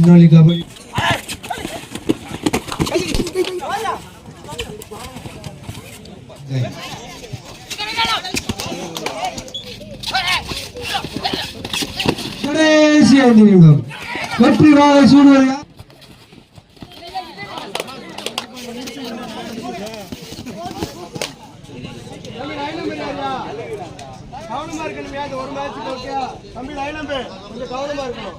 மின்னொலி கபடி கடைசி ஐந்து நிமிடம் வெற்றி வாகை சூழ்நிலை கவனமா இருக்கணும் ஒரு மேட்ச் ஓகே தம்பி லைன் கொஞ்சம் கவனமா இருக்கணும்.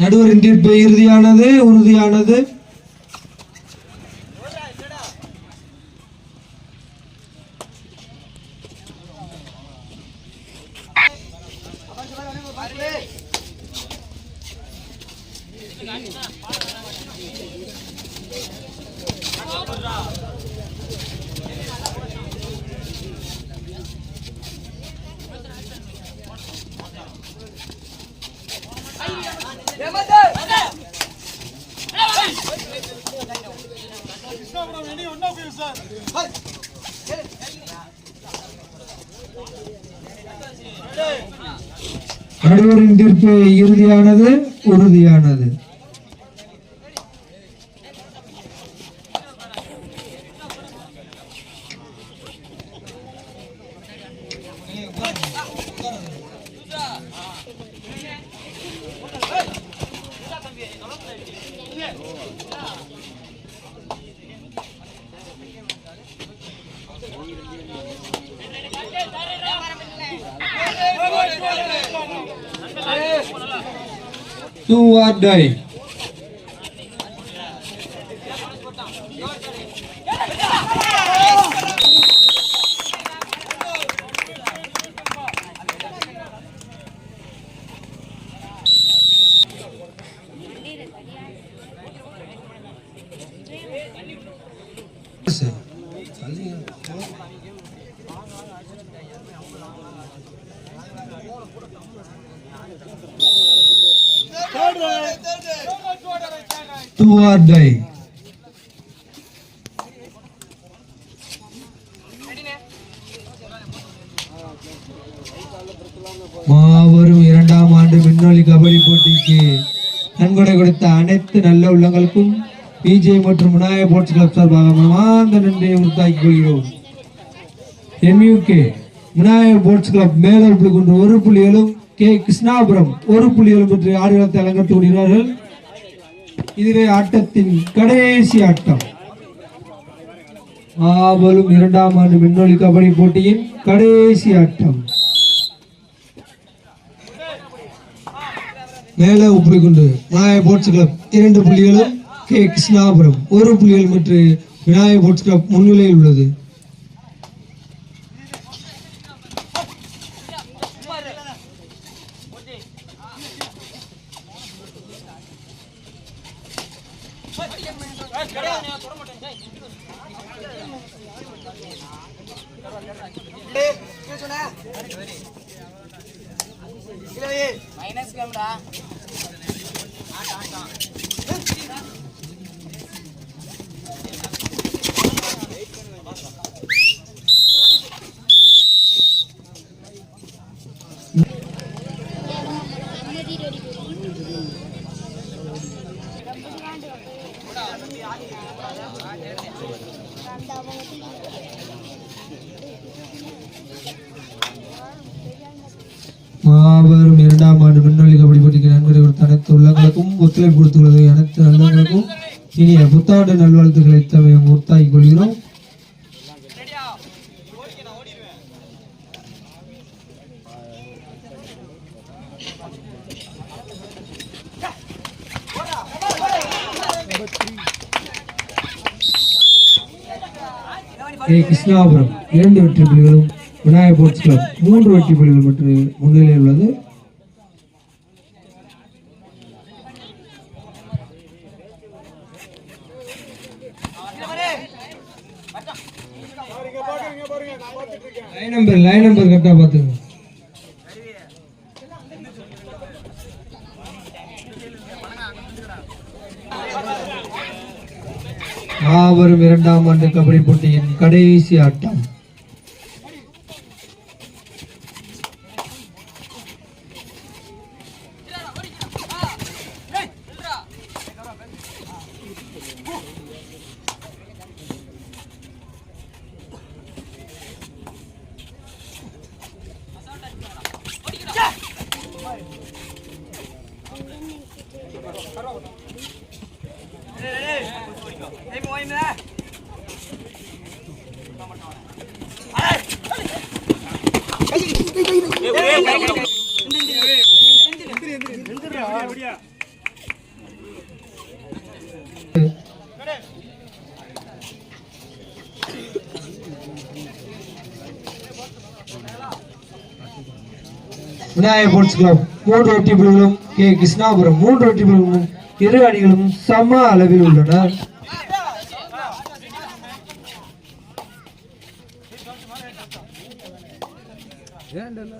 நடுவரின் தீர்ப்பு இறுதியானது உறுதியானது. நடுவரின் தீர்ப்பு இறுதியானது உறுதியானது. Do or die do die மாபெரும் இரண்டாம் ஆண்டு விண்ணொலி கபடி போட்டிக்கு நன்கொடை கொடுத்த அனைத்து நல்ல உள்ளங்களுக்கும் பிஜே மற்றும் விநாயக போர்ட்ஸ் கிளப் சார்பாக மனமார்ந்த நன்றியை உறுத்தாக்கிக் கொள்கிறோம். MUK Vinayaka sports club Melur Pulikunru ஒரு புள்ளிகளும் கே கிருஷ்ணாபுரம் ஒரு புள்ளிகளும் பெற்று ஆடுகளத்தை அலங்கரித்து கொள்கிறார்கள் இதுவே ஆட்டத்தின் கடைசி ஆட்டம். ஆவலும் இரண்டாம் ஆண்டு மின்னொலி கபடி போட்டியின் கடைசி ஆட்டம். மேலே உப்புளிக்குண்டு விநாயகர் போர்ட்ஸ் கிளப் இரண்டு புள்ளிகளும் கே கிருஷ்ணாபுரம். ஒரு புள்ளிகள் மற்றும் விநாயக போர்ட்ஸ் கிளப் முன்னிலையில் உள்ளது. மைனஸ் என்ன மாபெரும் இரண்டாம் ஆண்டு மின்னொலி கபடி நண்பர்களுக்கு அனைத்து உள்ளங்களுக்கும் ஒத்துழைப்பு கொடுத்துள்ளது. அனைத்து நல்லங்களுக்கும் இனிய புத்தாண்டு நல்வாழ்த்துக்களை தவிர உற்சாகிக் கொள்கிறோம். ஏ கிருஷ்ணாபுரம் இரண்டு வெற்றி புள்ளிகளும் விநாயகர் ஸ்போர்ட்ஸ் கிளப் மூன்று வெற்றி புள்ளிகள் மற்றும் முன்னிலையில் உள்ளது. லைன் நம்பர் லைன் நம்பர் கரெக்டாக பார்த்துக்கோங்க. மாபெரும் இரண்டாம் ஆண்டு கபடி போட்டியின் கடைசி ஆட்டம். விநாயகர் ஸ்போர்ட்ஸ் கிளப் மூன்று வெற்றி கே. கிருஷ்ணாபுரம் மூன்று வெற்றி புள்ளிகளும் இரு அணிகளும் சம அளவில் உள்ளன. வெளியே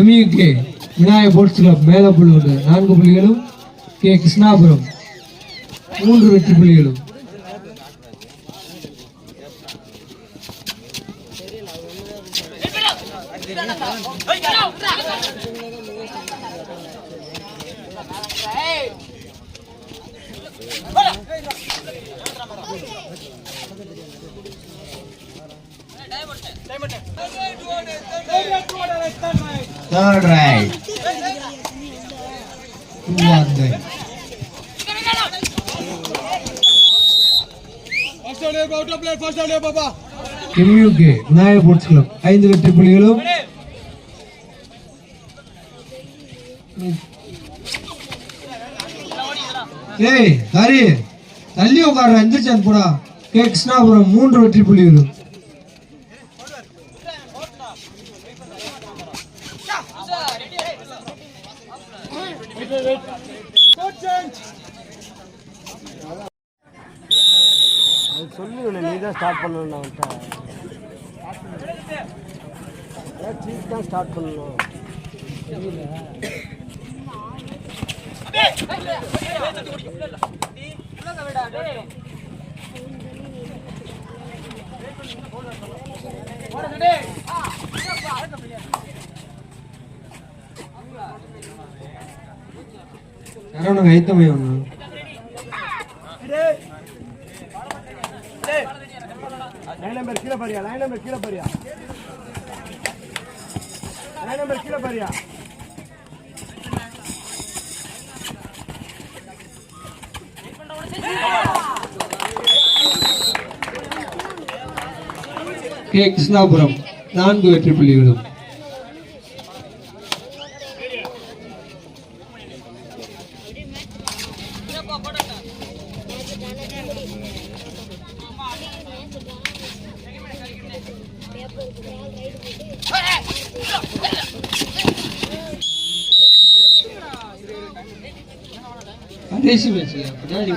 உள்ள கே விநாயக இரு ஸ்போர்ட்ஸ் கிளப் மேலப்புல் ஒன்று நான்கு புள்ளிகளும் கே. கிருஷ்ணாபுரம் மூன்று வெற்றி புள்ளிகளும். Third right. Two on the first ஆடே out of play first ஆடே பாப்பா எம்யூகே விநாயகர் ஸ்போர்ட்ஸ் கிளப் ஐந்து வெற்றி புள்ளிகளும். ஏய் ஹரி தள்ளி உட்கார எந்திரிச்சான் போடா. கே கிருஷ்ணாபுரம் மூன்று வெற்றி புள்ளிகளும். சொல்லுங்கண்ணே நீ தான் ஸ்டார்ட் பண்ணணும் அவன்கிட்ட சீட் தான் ஸ்டார்ட் பண்ணணும்? யாரும் ஐத்தமே ஒன்று லைன் நம்பர் கீழே பாரியா? லைன் நம்பர் கீழே பாரியா? லைன் நம்பர் கீழே பாரியா? கே கிருஷ்ணாபுரம் நான்கு வெற்றி புள்ளிகளும். கடைசி மேட்ச் பின்னாடி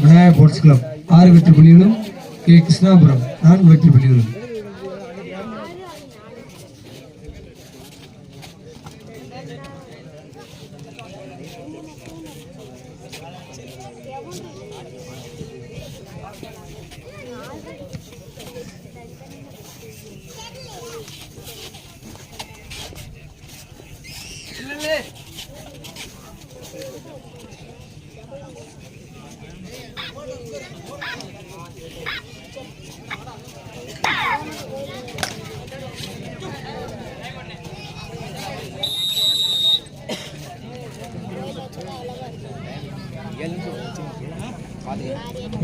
விநாயகர் ஸ்போர்ட்ஸ் கிளப் ஆறு வெற்றி புள்ளிகளும் கே கிருஷ்ணாபுரம் நான்கு வெற்றி புள்ளிகளும்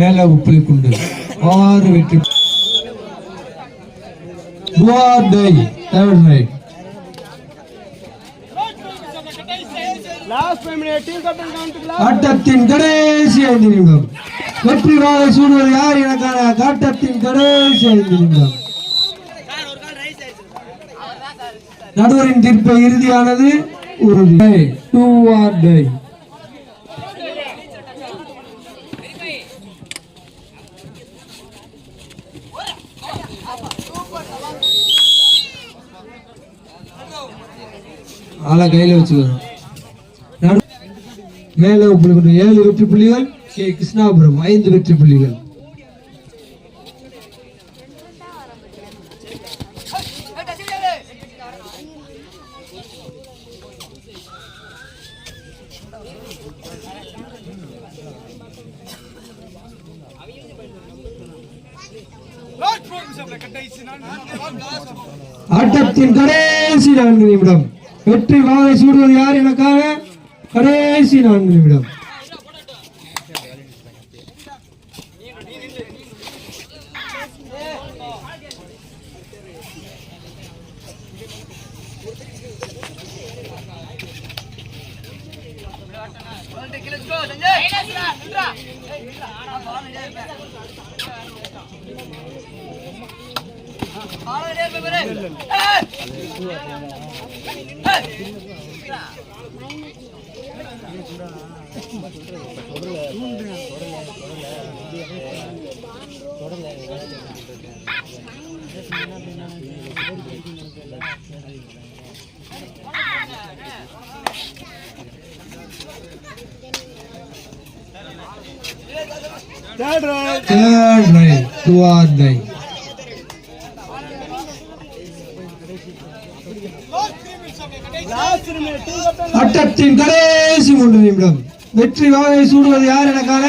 மேல உப்புலி குண்டு ஆறு வெற்றி டை தேர்ட் ஆட்டத்தின் கடைசி ஐந்து நிமிடம். வெற்றி வாகை சூடுவது யார்? எனக்கான ஆட்டத்தின் கடைசி ஐந்து நிமிடம். நடுவரின் தீர்ப்பு இறுதியானது உறுதி. டூ ஆர் டை ஆளை கையில வச்சுக்கணும் நடு மேலே புள்ளி ஏழு வெற்றி புள்ளிகள் கே கிருஷ்ணாபுரம் ஐந்து வெற்றி புள்ளிகள். ஆட்டத்தின் கடைசி நான்கு நிமிடம். வெற்றி வாகை சூடுவது யார் எனக்காக கடைசி நான்கு நிமிடம் third right third right do or die ஆட்டத்தின் கடைசி மூன்று நிமிடம். வெற்றி வாகை சூடுவது யார் எனக்கான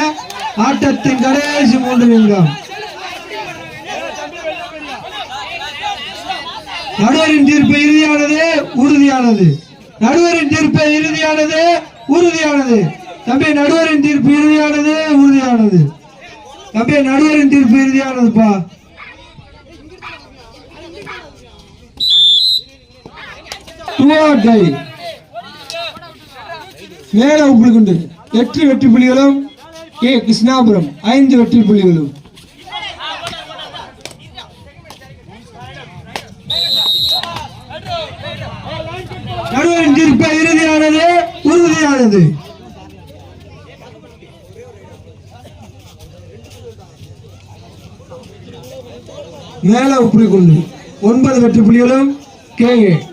ஆட்டத்தின் கடைசி மூன்று நிமிடம். நடுவரின் தீர்ப்பு இறுதியானது உறுதியானது. நடுவரின் தீர்ப்பு இறுதியானது உறுதியானது. தம்பி நடுவரின் தீர்ப்பு இறுதியானது உறுதியானது. தம்பி நடுவரின் தீர்ப்பு இறுதியானதுப்பா. Two. மேல உப்புளிக்குண்டு எட்டு வெற்றி புலிகளும் கே கிருஷ்ணாபுரம் ஐந்து வெற்றி புலிகளும் நடுவரின் தீர்ப்பு இறுதியானது உறுதியானது. மேல உப்புளிக்குண்டு ஒன்பது வெற்றி புள்ளிகளும் கே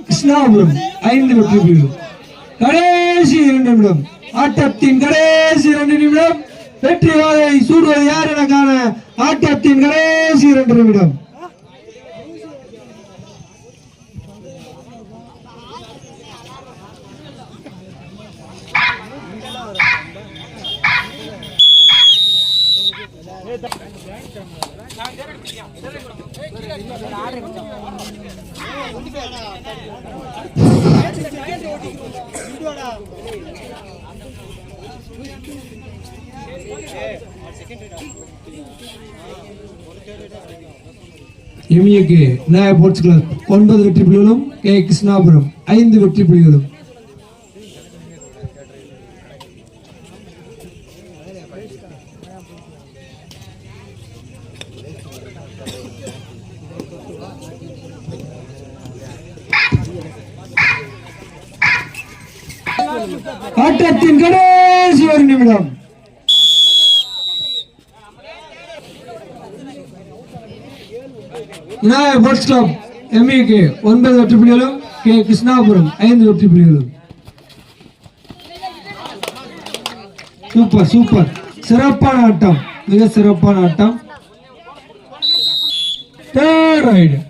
கிருஷ்ணாபுரம் ஐந்து வெற்றி புள்ளிகளும். கடைசி இரண்டு நிமிடம். ஆட்டத்தின் கடைசி இரண்டு நிமிடம். வெற்றி வாகை சூடுவது யார் என காண ஆட்டத்தின் கடைசி இரண்டு நிமிடம். எம்ஏகே விநாயக ஸ்போர்ட்ஸ் கிளப் ஒன்பது வெற்றி புள்ளிகளும் கே கிருஷ்ணாபுரம் ஐந்து வெற்றி புள்ளிகளும் ஆட்டத்தின் கடைசி ஒரு நிமிடம் விநாயகர் ஸ்போர்ட்ஸ் கிளப் எம்ஏகே ஒன்பது வெற்றி புள்ளிகளும் கே. கிருஷ்ணாபுரம் ஐந்து வெற்றி புள்ளிகளும். Super super. சிறப்பான ஆட்டம் மிக சிறப்பான ஆட்டம். தேர்ட்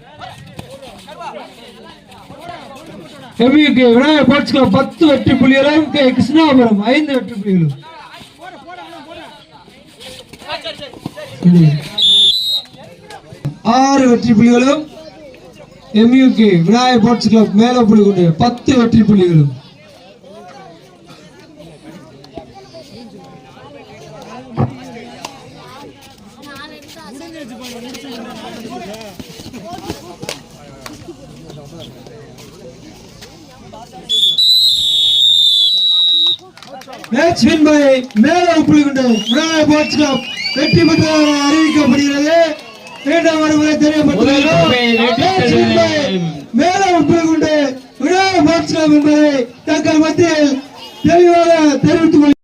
விநாயகர் ஸ்போர்ட்ஸ் கிளப் பத்து வெற்றி புள்ளிகளும் கே. கிருஷ்ணாபுரம் ஐந்து வெற்றி புள்ளிகளும். இது. ஆறு வெற்றி புள்ளிகளும் எம்யூகே விநாயகர் ஸ்போர்ட்ஸ் கிளப் மேல புள்ளி கொண்டு பத்து வெற்றி புள்ளிகளும். மேட்ச் வின் பை மேல புள்ளி கொண்டு விநாயகர் ஸ்போர்ட்ஸ் கிளப் வெற்றி பெற்றதாக அறிவிக்கப்படுகிறது. இரண்டாம் வருமுறை தெரியப்பட்டுள்ளது மேட்ச் வின் பை மேல புள்ளி கொண்டு ஸ்போர்ட்ஸ் கிளப் என்பதை தங்கள் மத்தியில் தெளிவாக தெரிவித்துக்